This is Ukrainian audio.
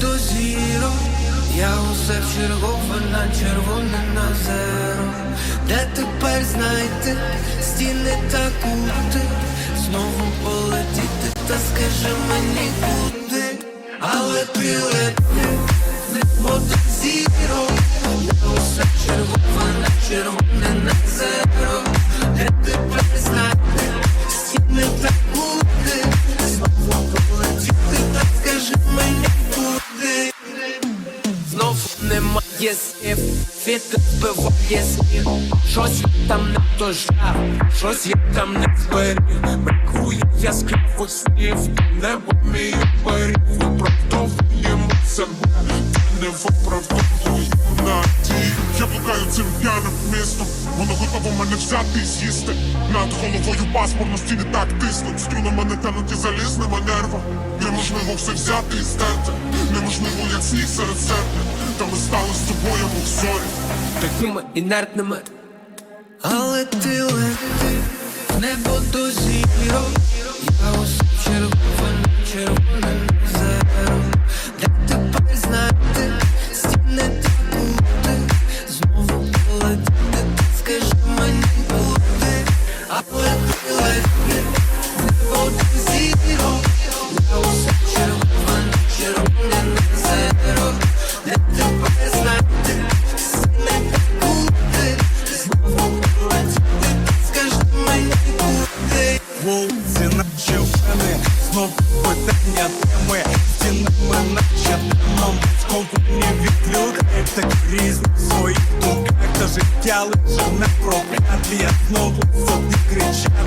до зірок, я усе вчергове на червоне на зеро. Де тепер знайти стіни та кути, знову полетіти, та скажи мені куди, але ти лети, небо до зірок, я усе чергове на червоне немає слів, вітер збиває Щось я там не дожав, щось я там не зберіг. Бракує яскравих снів, небо мій оберіг. Виправдовуємо себе, не виправдовує надії. Я блукаю цим п'яним містом Воно готово мене взяти і з'їсти. Над головою паспорно стіни так тиснуть. Струни мене тянуть і залізними нервами Неможливо все взяти і стерти Неможливо, як сніг серед серпня Та ми стали з тобою, мов зорі. Такими інертними. Але ти лети, в небо до зірок Я усе червоне на зеро Де тепер знайти стіни та кути Знову полетіти, скажи мені куди? Але ти лети, знов питання теми. Стінами наче демом Сковані від людей Так різні в своїх думках Та життя лише не проклят Я знову собі кричатиму,